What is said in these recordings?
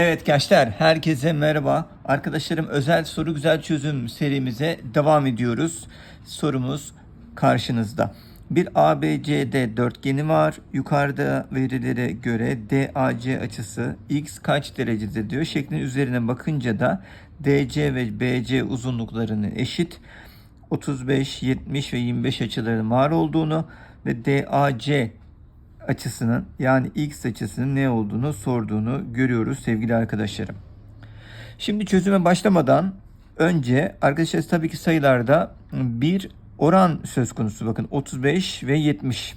Evet gençler, herkese merhaba. Arkadaşlarım özel soru güzel çözüm serimize devam ediyoruz. Sorumuz karşınızda. Bir ABCD dörtgeni var. Yukarıda verilere göre DAC açısı x kaç derecedir diyor. Şeklin üzerine bakınca da DC ve BC uzunluklarının eşit. 35, 70 ve 25 açıların var olduğunu ve DAC açısının yani x açısının ne olduğunu sorduğunu görüyoruz sevgili arkadaşlarım. Şimdi çözüme başlamadan önce arkadaşlar tabii ki sayılarda bir oran söz konusu. Bakın 35 ve 70.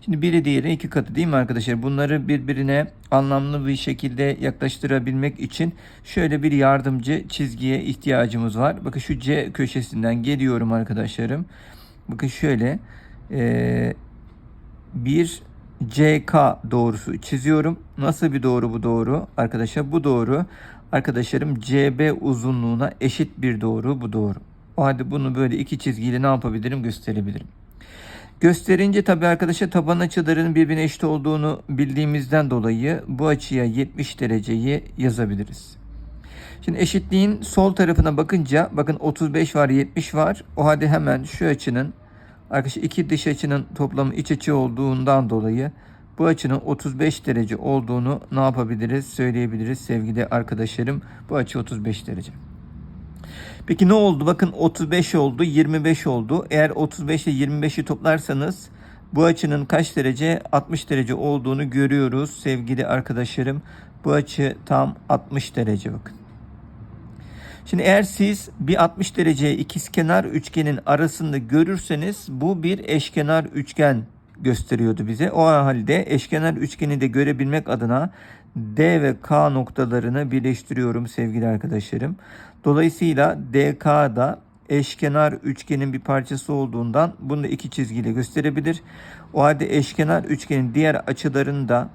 Şimdi biri diğeri iki katı değil mi arkadaşlar? Bunları birbirine anlamlı bir şekilde yaklaştırabilmek için şöyle bir yardımcı çizgiye ihtiyacımız var. Bakın şu C köşesinden geliyorum arkadaşlarım. Bakın şöyle ee, bir CK doğrusu çiziyorum. Nasıl bir doğru bu doğru? Arkadaşlar bu doğru. Arkadaşlarım CB uzunluğuna eşit bir doğru bu doğru. O halde bunu böyle iki çizgiyle ne yapabilirim gösterebilirim. Gösterince tabii arkadaşlar taban açılarının birbirine eşit olduğunu bildiğimizden dolayı bu açıya 70 dereceyi yazabiliriz. Şimdi eşitliğin sol tarafına bakınca bakın 35 var 70 var. O halde hemen şu açının Arkadaşlar iki dış açının toplamı iç açı olduğundan dolayı bu açının 35 derece olduğunu ne yapabiliriz söyleyebiliriz sevgili arkadaşlarım. Bu açı 35 derece. Peki ne oldu? Bakın 35 oldu, 25 oldu. Eğer 35 ile 25'i toplarsanız bu açının kaç derece? 60 derece olduğunu görüyoruz sevgili arkadaşlarım. Bu açı tam 60 derece bakın. Şimdi eğer siz bir 60 derece ikizkenar üçgenin arasında görürseniz bu bir eşkenar üçgen gösteriyordu bize. O halde eşkenar üçgeni de görebilmek adına D ve K noktalarını birleştiriyorum sevgili arkadaşlarım. Dolayısıyla DK da eşkenar üçgenin bir parçası olduğundan bunu da iki çizgiyle gösterebilir. O halde eşkenar üçgenin diğer açılarını da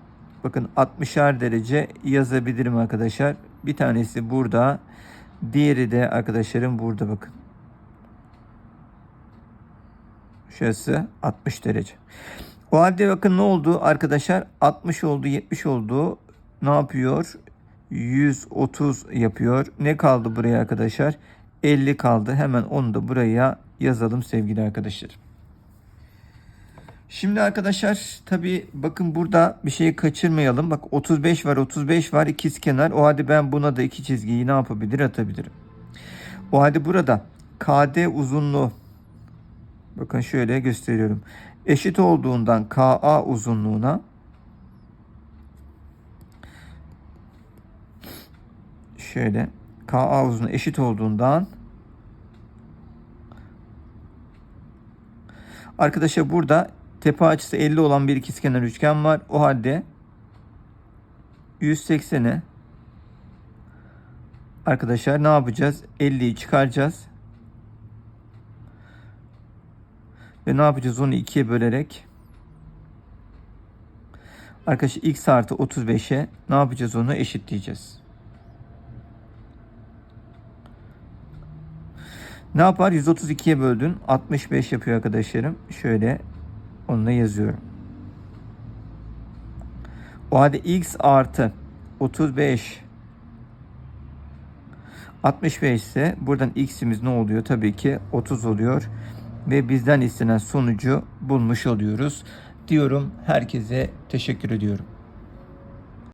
bakın 60'ar derece yazabilirim arkadaşlar. Bir tanesi burada. Diğeri de arkadaşlarım burada bakın. Şurası 60 derece. O halde bakın ne oldu arkadaşlar? 60 oldu, 70 oldu. Ne yapıyor? 130 yapıyor. Ne kaldı buraya arkadaşlar? 50 kaldı. Hemen onu da buraya yazalım sevgili arkadaşlar. Şimdi arkadaşlar tabi bakın burada bir şeyi kaçırmayalım. Bak 35 var 35 var ikiz kenar. O halde ben buna da iki çizgiyi ne yapabilir atabilirim. O halde burada KD uzunluğu bakın şöyle gösteriyorum. Eşit olduğundan KA uzunluğuna şöyle KA uzunluğu eşit olduğundan Arkadaşlar burada tepe açısı 50 olan bir ikizkenar üçgen var. O halde 180'e arkadaşlar ne yapacağız? 50'yi çıkaracağız. Ve ne yapacağız? Onu ikiye bölerek arkadaşlar x artı 35'e ne yapacağız? Onu eşitleyeceğiz. Ne yapar? 132'ye böldün. 65 yapıyor arkadaşlarım. Şöyle onu da yazıyorum. O halde x artı 35 65 ise buradan x'imiz ne oluyor? Tabii ki 30 oluyor. Ve bizden istenen sonucu bulmuş oluyoruz. Diyorum herkese teşekkür ediyorum.